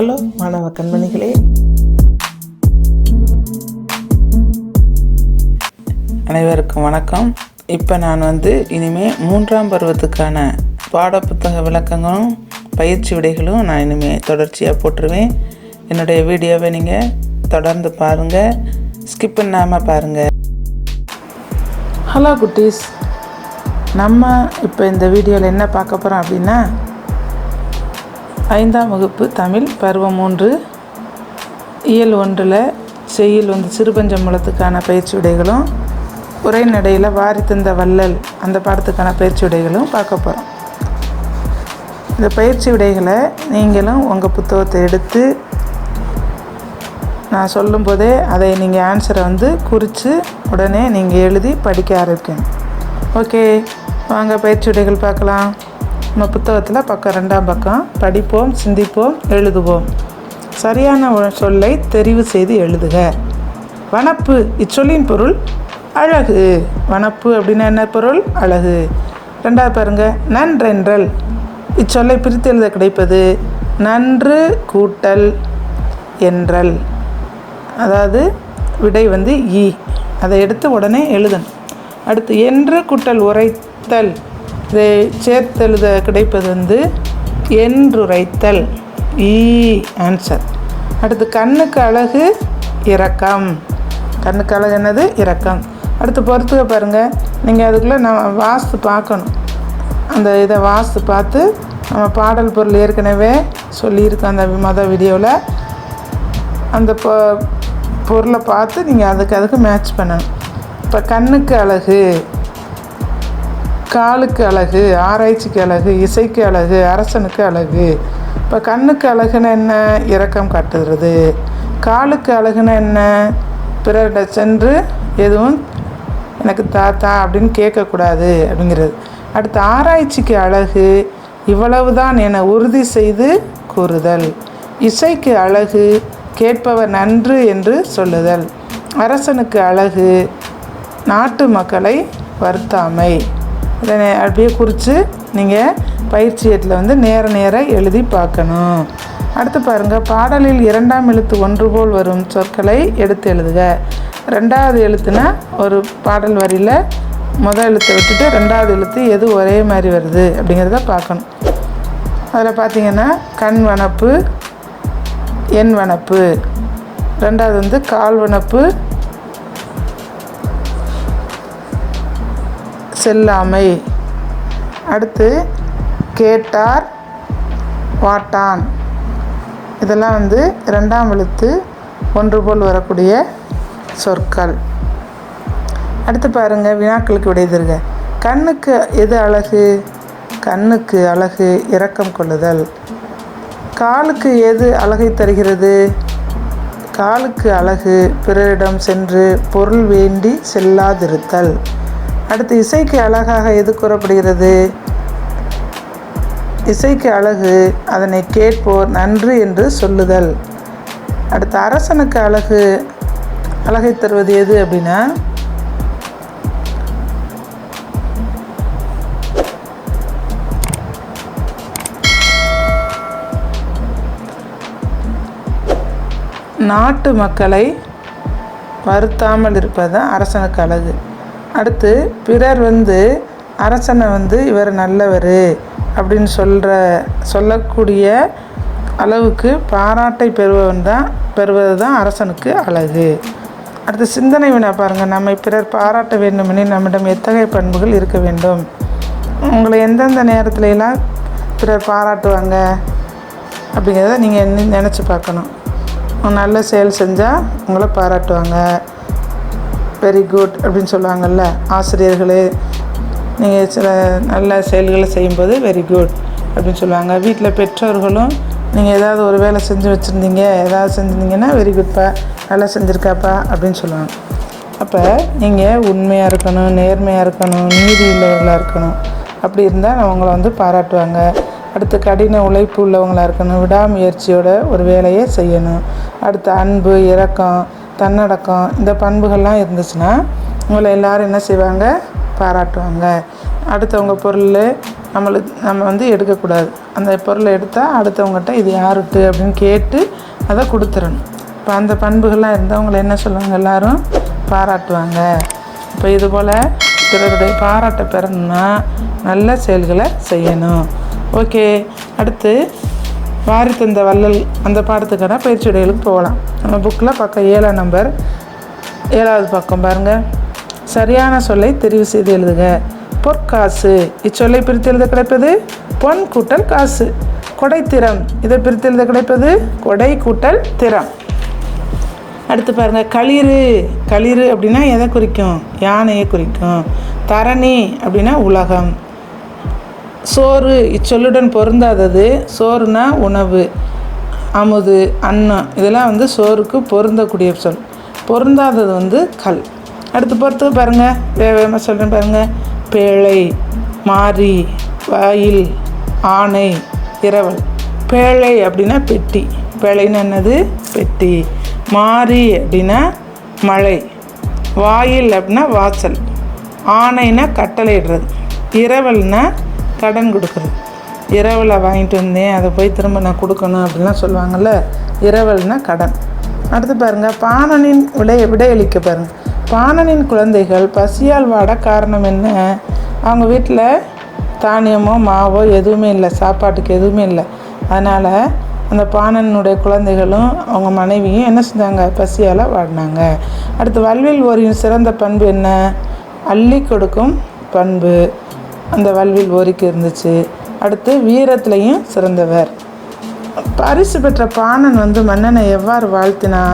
Hello மாணவ கண்மணிகளே. அனைவருக்கும் வணக்கம். இப்போ நான் வந்து இனிமேல் மூன்றாம் பருவத்துக்கான பாடப்புத்தக விளக்கங்களும் பயிற்சி விடைகளும் நான் இனிமேல் தொடர்ச்சியாக போட்டுருவேன். என்னுடைய வீடியோவை நீங்கள் தொடர்ந்து பாருங்கள் ஸ்கிப் பண்ணாமல் பாருங்கள் ஹலோ குட்டீஸ். நம்ம இப்போ இந்த வீடியோவில் என்ன பார்க்க போகிறோம் அப்படின்னா ஐந்தாம் வகுப்பு தமிழ் பருவம் மூன்று. இயல் ஒன்றில் செய்யுள் வந்து சிறுபஞ்சம் மூலத்துக்கான பயிற்சி உடைகளும் உரைநடையில் வாரி தந்த வள்ளல் அந்த பாடத்துக்கான பயிற்சி உடைகளும் பார்க்க போகிறோம். இந்த பயிற்சி விடைகளை நீங்களும் உங்கள் புத்தகத்தை எடுத்து நான் சொல்லும்போதே அதை நீங்கள் ஆன்சரை வந்து குறித்து உடனே நீங்கள் எழுதி படிக்க ஆரம்பிக்கணும். ஓகே வாங்க பயிற்சி உடைகள் பார்க்கலாம். நம்ம புத்தகத்தில் பக்கம் ரெண்டாம் பக்கம் படிப்போம் சிந்திப்போம் எழுதுவோம். சரியான சொல்லை தெரிவு செய்து எழுதுக. வனப்பு இச்சொல்லின் பொருள் அழகு. வனப்பு அப்படின்னா என்ன பொருள்? அழகு. ரெண்டாவது பாருங்க நன்றென்றல். இச்சொல்லை பிரித்து எழுத கிடைப்பது நன்று கூட்டல் என்றல். அதாவது விடை வந்து ஈ. அதை எடுத்து உடனே எழுதணும். அடுத்து என்று கூட்டல் உரைத்தல். இதை சேர்த்தெழுத கிடைப்பது வந்து என்றுரைத்தல். ஈ ஆன்சர் அடுத்து கண்ணுக்கு அழகு இரக்கம். கண்ணுக்கு அழகு என்னது? இரக்கம். அடுத்து பொறுத்துக்க பாருங்கள் நீங்கள் அதுக்குள்ளே நம்ம வாஸ்து பார்க்கணும். அந்த இதை வாஸ்து பார்த்து நம்ம பாடல் பொருள் ஏற்கனவே சொல்லியிருக்கோம் அந்த மொதல் வீடியோவில் அந்த பொ பொருளை பார்த்து நீங்கள் அதுக்கு அதுக்கு மேட்ச் பண்ணணும். இப்போ கண்ணுக்கு அழகு. காலுக்கு அழகு ஆராய்ச்சிக்கு அழகு இசைக்கு அழகு அரசனுக்கு அழகு. இப்போ கண்ணுக்கு அழகுன்னு என்ன? இரக்கம் காட்டுகிறது. காலுக்கு அழகுன்னு என்ன? பிறரிட சென்று எதுவும் எனக்கு தாத்தா அப்படின்னு கேட்கக்கூடாது அப்படிங்கிறது. அடுத்து ஆராய்ச்சிக்கு அழகு இவ்வளவுதான் என உறுதி செய்து கூறுதல். இசைக்கு அழகு கேட்பவர் நன்று என்று சொல்லுதல். அரசனுக்கு அழகு நாட்டு மக்களை வருத்தாமை. இதை அப்படியே குறித்து நீங்கள் பயிற்சியத்தில் வந்து நேர நேர எழுதி பார்க்கணும். அடுத்து பாருங்கள் பாடலில் இரண்டாம் எழுத்து ஒன்று போல் வரும் சொற்களை எடுத்து எழுதுக. ரெண்டாவது எழுத்துனா ஒரு பாடல் வரியில் முதல் எழுத்தை விட்டுட்டு ரெண்டாவது எழுத்து எது ஒரே மாதிரி வருது அப்படிங்கிறத பார்க்கணும். அதில் பார்த்தீங்கன்னா கண் வனப்பு எண் வனப்பு. ரெண்டாவது வந்து கால் வனப்பு செல்லாமை. அடுத்து கேட்டார் வாட்டான். இதெல்லாம் வந்து ரெண்டாம் எழுத்து ஒன்று போல் வரக்கூடிய சொற்கள். அடுத்து பாருங்கள் வினாக்களுக்கு விடை தருக. கண்ணுக்கு எது அழகு? கண்ணுக்கு அழகு இரக்கம் கொள்ளுதல். காலுக்கு எது அழகை தருகிறது? காலுக்கு அழகு பிறரிடம் சென்று பொருள் வேண்டி செல்லாதிருத்தல். அடுத்து இசைக்கு அழகாக எது கூறப்படுகிறது? இசைக்கு அழகு அதனை கேட்போர் நன்று என்று சொல்லுதல். அடுத்து அரசனுக்கு அழகு அழகை தருவது எது அப்படின்னா நாட்டு மக்களை வருத்தாமல் இருப்பது தான் அரசனுக்கு அழகு. அடுத்து பிறர் வந்து அரசனை வந்து இவர் நல்லவர் அப்படின்னு சொல்கிற சொல்லக்கூடிய அளவுக்கு பாராட்டை பெறுவன் தான் பெறுவது தான் அரசனுக்கு அழகு. அடுத்து சிந்தனை வினா பாருங்கள் நம்மை பிறர் பாராட்ட வேண்டுமெனில் நம்மிடம் எத்தகைய பண்புகள் இருக்க வேண்டும்? உங்களை எந்தெந்த நேரத்துலலாம் பிறர் பாராட்டுவாங்க அப்படிங்கிறத நீங்கள் நினச்சி பார்க்கணும். நல்ல செயல் செஞ்சால் உங்களை பாராட்டுவாங்க. வெரி குட் அப்படின்னு சொல்லுவாங்கள்ல ஆசிரியர்களே நீங்கள் சில நல்ல செயல்களை செய்யும்போது வெரி குட் அப்படின்னு சொல்லுவாங்க. வீட்டில் பெற்றோர்களும் நீங்கள் ஏதாவது ஒரு வேலை செஞ்சு வச்சுருந்தீங்க ஏதாவது செஞ்சுருந்தீங்கன்னா வெரி குட்ப்பா நல்லா செஞ்சுருக்காப்பா அப்படின்னு சொல்லுவாங்க. அப்போ நீங்கள் உண்மையாக இருக்கணும் நேர்மையாக இருக்கணும் நீதி உள்ளவர்களாக இருக்கணும். அப்படி இருந்தால் அவங்கள வந்து பாராட்டுவாங்க. அடுத்து கடின உழைப்பு உள்ளவங்களாக இருக்கணும். விடாமுயற்சியோட ஒரு வேலையை செய்யணும். அடுத்து அன்பு இரக்கம் தன்னடக்கம் இந்த பண்புகள்லாம் இருந்துச்சுன்னா உங்களை எல்லாரும் என்ன செய்வாங்க? பாராட்டுவாங்க. அடுத்தவங்க பொருள் நம்மளுக்கு நம்ம வந்து எடுக்கக்கூடாது. அந்த பொருளை எடுத்தால் அடுத்தவங்ககிட்ட இது யாருட்டு அப்படின்னு கேட்டு அதை கொடுத்துடணும் இப்போ அந்த பண்புகள்லாம் இருந்தவங்களை என்ன சொல்லுவாங்க? எல்லோரும் பாராட்டுவாங்க. இப்போ இது போல் பிறருடைய பாராட்டை பெறணும்னா நல்ல செயல்களை செய்யணும். ஓகே அடுத்து வாரி தந்த வள்ளல் அந்த பாடத்துக்கான பயிற்சி உடைகளுக்கு போகலாம். நம்ம புக்கில் பக்கம் ஏழாம் நம்பர் ஏழாவது பக்கம் பாருங்கள் சரியான சொல்லை தெரிவு செய்து எழுதுக. பொற்காசு. இச்சொல்லை பிரித்து எழுத கிடைப்பது? பொன் கூட்டல் காசு. கொடைத்திறம் இதை பிரித்து எழுத கிடைப்பது? கொடை கூட்டல் திறம். அடுத்து பாருங்கள் களிறு. களிறு அப்படின்னா எதை குறிக்கும்? யானையை குறிக்கும். தரணி அப்படின்னா உலகம். சோறு இச்சொல்லுடன் பொருந்தாதது சோறுனா உணவு. அமுது அன்னம் இதெல்லாம் வந்து சோறுக்கு பொருந்தக்கூடிய சொல். பொருந்தாதது வந்து கல். அடுத்து பொறுத்து பாருங்கள் வேக வேகமாக சொல்கிறேன் பாருங்கள் பேழை மாறி வாயில் ஆணை இரவல். பேழை அப்படின்னா பெட்டி. பேழைன்னு என்னது? பெட்டி. மாறி அப்படின்னா மழை. வாயில் அப்படின்னா வாசல். ஆணைனா கட்டளையிடுறது. இரவல்னா கடன் கொடுக்குறது. இரவலை வாங்கிட்டு வந்தேன் அதை போய் திரும்ப நான் கொடுக்கணும் அப்படிலாம் சொல்லுவாங்கள்ல இரவல்னால் கடன். அடுத்து பாருங்கள் பாணனின் விடை விடையளிக்க பாருங்கள் பாணனின் குழந்தைகள் பசியால் வாட காரணம் என்ன? அவங்க வீட்டில் தானியமோ மாவோ எதுவுமே இல்லை சாப்பாட்டுக்கு எதுவுமே இல்லை. அதனால் அந்த பாணனுடைய குழந்தைகளும் அவங்க மனைவியும் என்ன செஞ்சாங்க? பசியால் வாடினாங்க. அடுத்து வல்வில் ஓரியின் சிறந்த பண்பு என்ன? அள்ளி கொடுக்கும் பண்பு. அந்த வல்வில் ஓரிக்கு இருந்துச்சு. அடுத்து வீரத்துலேயும் சிறந்தவர். பரிசு பெற்ற பாணன் வந்து மன்னனை எவ்வாறு வாழ்த்தினா?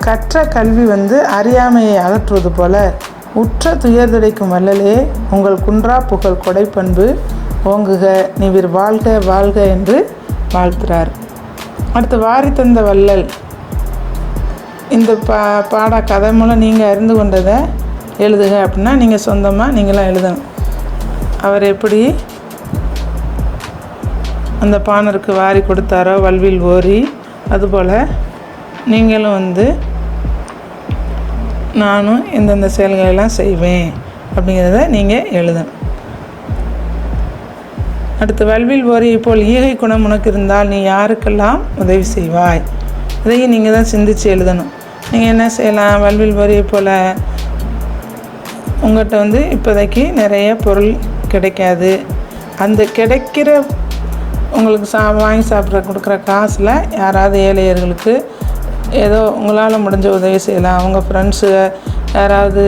கற்ற கல்வி வந்து அறியாமையை அகற்றுவது போல உற்ற துயர்துடைக்கும் வள்ளலே உங்கள் குன்றா புகழ் கொடைப்பண்பு ஓங்குக நீவிர் வாழ்க வாழ்க என்று வாழ்த்துறார். அடுத்து வாரி தந்த வள்ளல். இந்த பா பாட கதை மூலம் நீங்கள் அறிந்து கொண்டதை எழுதுக அப்படின்னா நீங்கள் சொந்தமாக நீங்களாம் எழுதணும். அவர் எப்படி அந்த பாணருக்கு வாரி கொடுத்தாரோ வல்வில் ஓரி அதுபோல் நீங்களும் வந்து நானும் இந்தந்த செயல்களெல்லாம் செய்வேன் அப்படிங்கிறத நீங்கள் எழுதணும். அடுத்து வல்வில் ஓரி போல் ஈகை குணம் உனக்கு இருந்தால் நீ யாருக்கெல்லாம் உதவி செய்வாய்? இதையும் நீங்கள் தான் சிந்தித்து எழுதணும். நீங்கள் என்ன செய்யலாம்? வல்வில் ஓரியை போல் உங்கள்கிட்ட வந்து இப்போதைக்கு நிறைய பொருள் கிடைக்காது. அந்த கிடைக்கிற உங்களுக்கு சா வாங்கி சாப்பிட்ற கொடுக்குற காசில் யாராவது ஏழையர்களுக்கு ஏதோ உங்களால் முடிஞ்ச உதவி செய்யலாம். அவங்க ஃப்ரெண்ட்ஸு யாராவது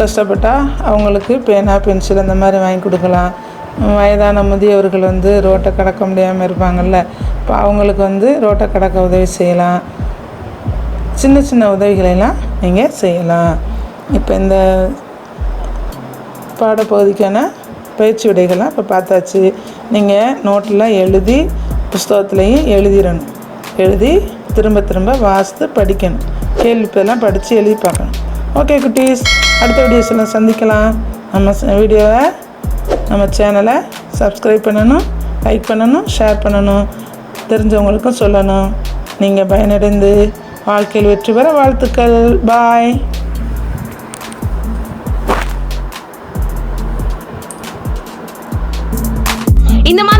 கஷ்டப்பட்டால் அவங்களுக்கு பேனா பென்சில் அந்த மாதிரி வாங்கி கொடுக்கலாம். வயதான முதியவர்கள் வந்து ரோட்டை கடக்க முடியாமல் இருப்பாங்கள்ல இப்போ அவங்களுக்கு வந்து ரோட்டை கடக்க உதவி செய்யலாம். சின்ன சின்ன உதவிகளெல்லாம் நீங்கள் செய்யலாம். இப்போ இந்த பாடப்பகுதிக்கான பயிற்சி விடைகள்லாம் இப்போ பார்த்தாச்சு. நீங்கள் நோட்டில் எழுதி புஸ்தகத்துலேயும் எழுதிடணும். எழுதி திரும்ப திரும்ப வாசித்து படிக்கணும். கேள்விப்பெல்லாம் படித்து எழுதி பார்க்கணும். ஓகே குட்டீஸ். அடுத்த வீடியோஸில் சந்திக்கலாம். நம்ம வீடியோவை நம்ம சேனலை சப்ஸ்கிரைப் பண்ணணும் லைக் பண்ணணும் ஷேர் பண்ணணும். தெரிஞ்சவங்களுக்கும் சொல்லணும். நீங்கள் பயனடைந்து வாழ்க்கையில் வெற்றி பெற வாழ்த்துக்கள். பாய்